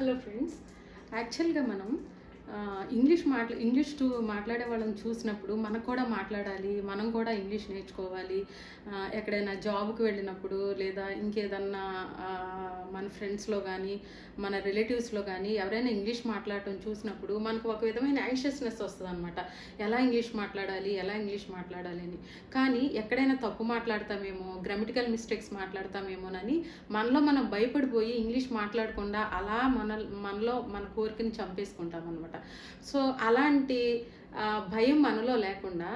Hello friends యాక్చువల్గా మనం English మాట్లా ఇంగ్లీష్ టు మాట్లాడే వాళ్ళని చూసినప్పుడు మనకు కూడా మాట్లాడాలి మనం కూడా ఇంగ్లీష్ నేర్చుకోవాలి. ఎక్కడైనా జాబ్కి వెళ్ళినప్పుడు లేదా ఇంకేదన్నా మన ఫ్రెండ్స్లో కానీ మన రిలేటివ్స్లో కానీ ఎవరైనా ఇంగ్లీష్ మాట్లాడటం చూసినప్పుడు మనకు ఒక విధమైన యాంషియస్నెస్ వస్తుంది అనమాట ఎలా ఇంగ్లీష్ మాట్లాడాలి ఎలా ఇంగ్లీష్ మాట్లాడాలి అని. కానీ ఎక్కడైనా తప్పు మాట్లాడతామేమో గ్రామటికల్ మిస్టేక్స్ మాట్లాడతామేమోనని మనలో మనం భయపడిపోయి ఇంగ్లీష్ మాట్లాడకుండా అలా మన మనలో మన కోరికని చంపేసుకుంటాం అనమాట సో అలాంటి భయం మనలో లేకుండా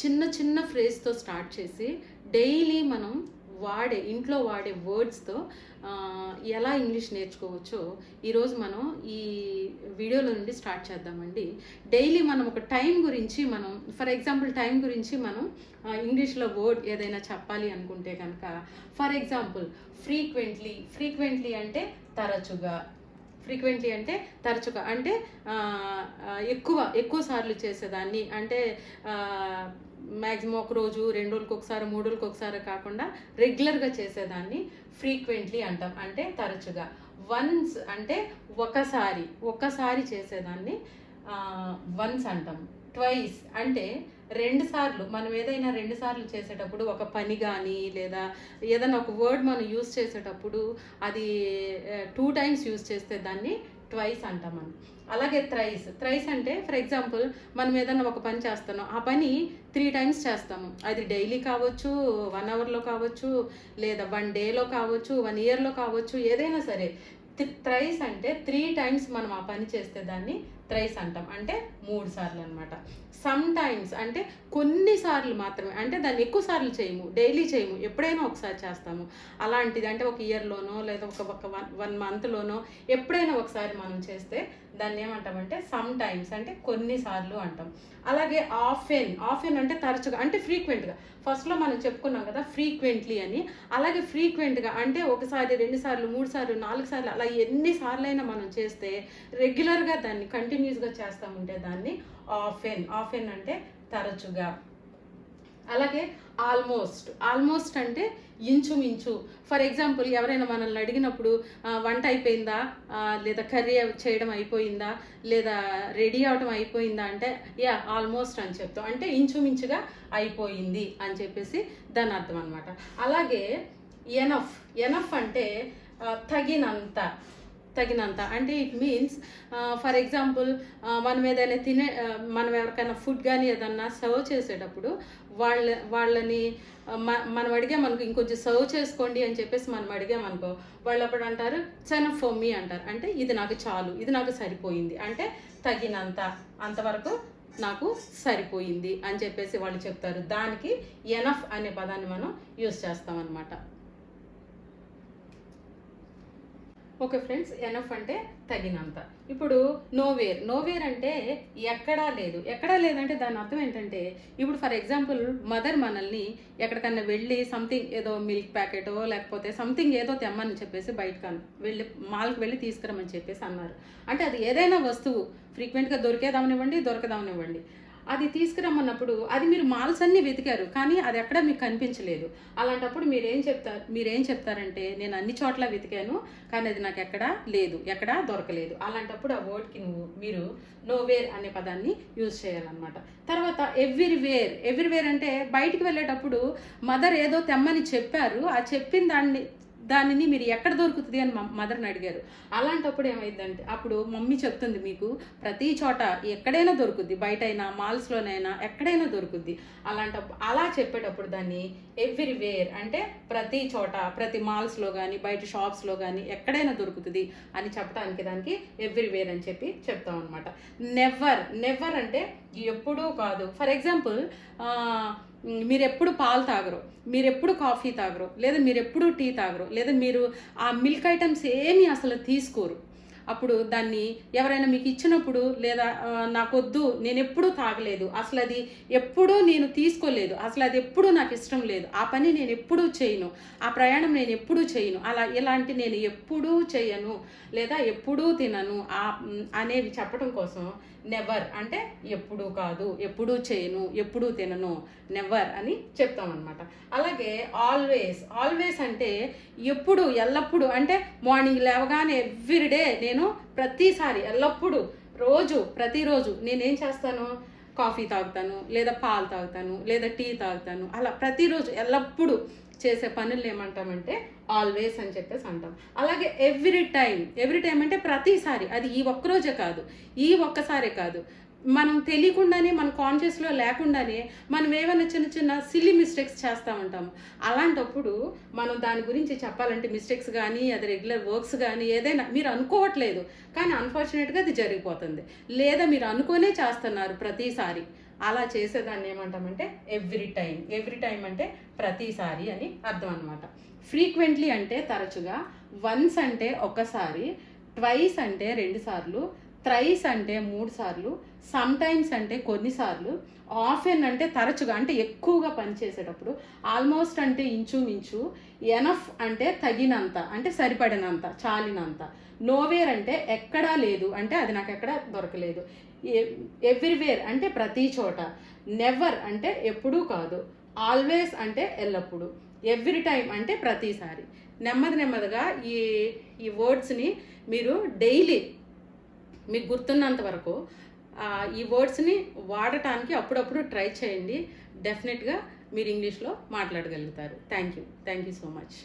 చిన్న చిన్న ఫ్రేజ్తో స్టార్ట్ చేసి డైలీ మనం వాడే ఇంట్లో వాడే వర్డ్స్తో ఎలా ఇంగ్లీష్ నేర్చుకోవచ్చో ఈరోజు మనం ఈ వీడియోలో నుండి స్టార్ట్ చేద్దామండి. డైలీ మనం ఒక టైం గురించి మనం ఫర్ ఎగ్జాంపుల్ టైం గురించి మనం ఇంగ్లీష్లో వర్డ్ ఏదైనా చెప్పాలి అనుకుంటే కనుక ఫర్ ఎగ్జాంపుల్ ఫ్రీక్వెంట్లీ ఫ్రీక్వెంట్లీ అంటే తరచుగా ఫ్రీక్వెంట్లీ అంటే తరచుగా అంటే ఎక్కువ ఎక్కువ సార్లు చేసేదాన్ని. అంటే మ్యాక్సిమం ఒక రోజు రెండు రోజులకు ఒకసారి మూడు రోజులకు ఒకసారి కాకుండా రెగ్యులర్గా చేసేదాన్ని. ఫ్రీక్వెంట్లీ అంటాం అంటే తరచుగా. వన్స్ అంటే ఒకసారి ఒకసారి చేసేదాన్ని. వన్స్ అంటాం. ట్వైస్ అంటే రెండు సార్లు మనం ఏదైనా రెండు సార్లు చేసేటప్పుడు ఒక పని కానీ లేదా ఏదైనా ఒక వర్డ్ మనం యూస్ చేసేటప్పుడు అది టూ టైమ్స్ యూస్ చేస్తే దాన్ని ట్వైస్ అంటాం మనం. అలాగే థ్రైస్ థ్రైస్ అంటే ఫర్ ఎగ్జాంపుల్ మనం ఏదైనా ఒక పని చేస్తున్నాం. ఆ పని త్రీ టైమ్స్ చేస్తాము. అది డైలీ కావచ్చు వన్ అవర్లో కావచ్చు లేదా వన్ డేలో కావచ్చు వన్ ఇయర్లో కావచ్చు ఏదైనా సరే. థ్రైస్ అంటే త్రీ టైమ్స్ మనం ఆ పని చేస్తే దాన్ని త్రైస్ అంటాం. అంటే మూడు సార్లు అనమాట సమ్ టైమ్స్ అంటే కొన్నిసార్లు మాత్రమే. అంటే దాన్ని ఎక్కువ సార్లు చేయము. డైలీ చేయము. ఎప్పుడైనా ఒకసారి చేస్తాము. అలాంటిది అంటే ఒక ఇయర్లోనో లేదా ఒక ఒక వన్ వన్ మంత్లోనో ఎప్పుడైనా ఒకసారి మనం చేస్తే దాన్ని ఏమంటామంటే సమ్ టైమ్స్ అంటే కొన్నిసార్లు అంటాం. అలాగే ఆఫెన్ ఆఫెన్ అంటే తరచుగా అంటే ఫ్రీక్వెంట్గా. ఫస్ట్లో మనం చెప్పుకున్నాం కదా ఫ్రీక్వెంట్లీ అని. అలాగే ఫ్రీక్వెంట్గా అంటే ఒకసారి రెండు సార్లు మూడు సార్లు నాలుగు సార్లు అలా ఎన్ని సార్లైనా మనం చేస్తే రెగ్యులర్గా దాన్ని కంటిన్యూస్గా చేస్తూ ఉంటే దాన్ని ఆఫెన్ ఆఫెన్ అంటే తరచుగా. అలాగే ఆల్మోస్ట్ ఆల్మోస్ట్ అంటే ఇంచుమించు. ఫర్ ఎగ్జాంపుల్ ఎవరైనా మనల్ని అడిగినప్పుడు వంట అయిపోయిందా? లేదా కర్రీ చేయడం అయిపోయిందా? లేదా రెడీ అవడం అయిపోయిందా? అంటే యా ఆల్మోస్ట్ అని చెప్తాం. అంటే ఇంచుమించుగా అయిపోయింది అని చెప్పేసి దాని అర్థం అనమాట అలాగే ఎనఫ్ ఎనఫ్ అంటే తగినంత. తగినంత. అంటే ఇట్ మీన్స్ ఫర్ ఎగ్జాంపుల్ మనం ఏదైనా తినే uh, మనం ఎవరికైనా ఫుడ్ కానీ ఏదన్నా సర్వ్ చేసేటప్పుడు వాళ్ళ వాళ్ళని మనం మ- మనం అడిగామనుకో ఇంకొంచెం సర్వ్ చేసుకోండి అని చెప్పేసి మనం అడిగామనుకో వాళ్ళు అప్పుడు అంటారు చన ఫర్ మీ అంటారు. అంటే ఇది నాకు చాలు ఇది నాకు సరిపోయింది. అంటే తగినంత అంతవరకు నాకు సరిపోయింది అని చెప్పేసి వాళ్ళు చెప్తారు. దానికి ఎనఫ్ అనే పదాన్ని మనం యూస్ చేస్తామన్నమాట అనమాట ఓకే ఫ్రెండ్స్ ఎనఫ్ అంటే తగినంత. ఇప్పుడు నోవేర్ నోవేర్ అంటే ఎక్కడా లేదు. ఎక్కడా లేదంటే దాని అర్థం ఏంటంటే ఇప్పుడు ఫర్ ఎగ్జాంపుల్ మదర్ మనల్ని ఎక్కడికన్నా వెళ్ళి సంథింగ్ ఏదో మిల్క్ ప్యాకెటో లేకపోతే సంథింగ్ ఏదో తెమ్మని చెప్పేసి బయటకు వెళ్ళి మాల్కి వెళ్ళి తీసుకురమని చెప్పేసి అన్నారు. అంటే అది ఏదైనా వస్తువు ఫ్రీక్వెంట్గా దొరికేదామనివ్వండి దొరకదామనివ్వండి. అది తీసుకురమ్మన్నప్పుడు అది మీరు మాల్స్ అన్ని వెతికారు కానీ అది ఎక్కడ మీకు కనిపించలేదు. అలాంటప్పుడు మీరేం చెప్తారు మీరేం చెప్తారంటే నేను అన్ని చోట్ల వెతికాను కానీ అది నాకు ఎక్కడా లేదు ఎక్కడా దొరకలేదు. అలాంటప్పుడు ఆ వర్డ్కి నువ్వు మీరు నోవేర్ అనే పదాన్ని యూజ్ చేయాలన్నమాట. తర్వాత ఎవ్రీవేర్ ఎవ్రీవేర్ అంటే బయటికి వెళ్ళేటప్పుడు మదర్ ఏదో తెమ్మని చెప్పారు ఆ చెప్పిన దాన్ని దానిని మీరు ఎక్కడ దొరుకుతుంది అని మ- మదర్ని అడిగారు. అలాంటప్పుడు ఏమైందంటే అప్పుడు మమ్మీ చెప్తుంది మీకు ప్రతి చోట ఎక్కడైనా దొరుకుద్ది బయట అయినా మాల్స్లోనైనా ఎక్కడైనా దొరుకుద్ది. అలాంటప్పుడు అలా చెప్పేటప్పుడు దాన్ని ఎవ్రీవేర్ అంటే ప్రతి చోట ప్రతి మాల్స్లో కానీ బయట షాప్స్లో కానీ ఎక్కడైనా దొరుకుతుంది అని చెప్పడానికి దానికి ఎవ్రీవేర్ అని చెప్పి చెప్తాం అనమాట నెవర్ నెవర్ అంటే ఎప్పుడూ కాదు. ఫర్ ఎగ్జాంపుల్ మీరు ఎప్పుడు పాలు తాగరు? మీరు ఎప్పుడు కాఫీ తాగరు? లేదా మీరు ఎప్పుడు టీ తాగరు? లేదా మీరు ఆ మిల్క్ ఐటమ్స్ ఏమీ అసలు తీసుకోరు. అప్పుడు దాన్ని ఎవరైనా మీకు ఇచ్చినప్పుడు లేదా నాకొద్దు నేను ఎప్పుడూ తాగలేదు. అసలు అది ఎప్పుడూ నేను తీసుకోలేదు. అసలు అది ఎప్పుడూ నాకు ఇష్టం లేదు. ఆ పని నేను ఎప్పుడూ చేయను. ఆ ప్రయాణం నేను ఎప్పుడూ చేయను. అలా ఇలాంటి నేను ఎప్పుడూ చేయను లేదా ఎప్పుడూ తినను. ఆ అనేవి చెప్పడం కోసం నెవర్ అంటే ఎప్పుడూ కాదు ఎప్పుడూ చేయను ఎప్పుడూ తినను నెవర్ అని చెప్తాం అనమాట అలాగే ఆల్వేస్ ఆల్వేస్ అంటే ఎప్పుడు ఎల్లప్పుడూ అంటే మార్నింగ్ లేవగానే ఎవ్రీడే నేను ప్రతిసారి ఎల్లప్పుడూ రోజు ప్రతిరోజు నేనేం చేస్తాను? కాఫీ తాగుతాను లేదా పాలు తాగుతాను లేదా టీ తాగుతాను అలా ప్రతిరోజు ఎల్లప్పుడూ చేసే పనులు ఏమంటామంటే ఆల్వేస్ అని చెప్పేసి అంటాం. అలాగే ఎవ్రీ టైం ఎవ్రీ టైం అంటే ప్రతిసారి అది ఈ ఒక్కరోజే కాదు ఈ ఒక్కసారే కాదు. మనం తెలియకుండానే మన కాన్షియస్లో లేకుండానే మనం ఏమైనా చిన్న చిన్న సిల్లీ మిస్టేక్స్ చేస్తూ ఉంటాము అలాంటప్పుడు మనం దాని గురించి చెప్పాలంటే మిస్టేక్స్ కానీ అది రెగ్యులర్ వర్క్స్ కానీ ఏదైనా మీరు అనుకోవట్లేదు కానీ అన్ఫార్చునేట్గా అది జరిగిపోతుంది. లేదా మీరు అనుకోనే చేస్తున్నారు ప్రతిసారి. అలా చేసేదాన్ని ఏమంటామంటే ఎవ్రీ టైం ఎవ్రీ టైం అంటే ప్రతిసారి అని అర్థం అనమాట ఫ్రీక్వెంట్లీ అంటే తరచుగా వన్స్ అంటే ఒకసారి ట్వైస్ అంటే రెండుసార్లు థ్రైస్ అంటే మూడు సార్లు సమ్టైమ్స్ అంటే కొన్నిసార్లు ఆఫెన్ అంటే తరచుగా అంటే ఎక్కువగా పనిచేసేటప్పుడు ఆల్మోస్ట్ అంటే ఇంచుమించు ఎనఫ్ అంటే తగినంత అంటే సరిపడినంత చాలినంత. నోవేర్ అంటే ఎక్కడా లేదు అంటే అది నాకు ఎక్కడ దొరకలేదు. ఎవ్రీవేర్ అంటే ప్రతి చోట. నెవర్ అంటే ఎప్పుడూ కాదు. ఆల్వేస్ అంటే ఎల్లప్పుడూ. ఎవ్రీ టైం అంటే ప్రతిసారి. నెమ్మది నెమ్మదిగా ఈ ఈ వర్డ్స్ని మీరు డైలీ మీకు గుర్తున్నంత వరకు ఈ వర్డ్స్ని వాడటానికి అప్పుడప్పుడు ట్రై చేయండి. డెఫినెట్గా మీరు ఇంగ్లీష్లో మాట్లాడగలుగుతారు. Thank you thank you so much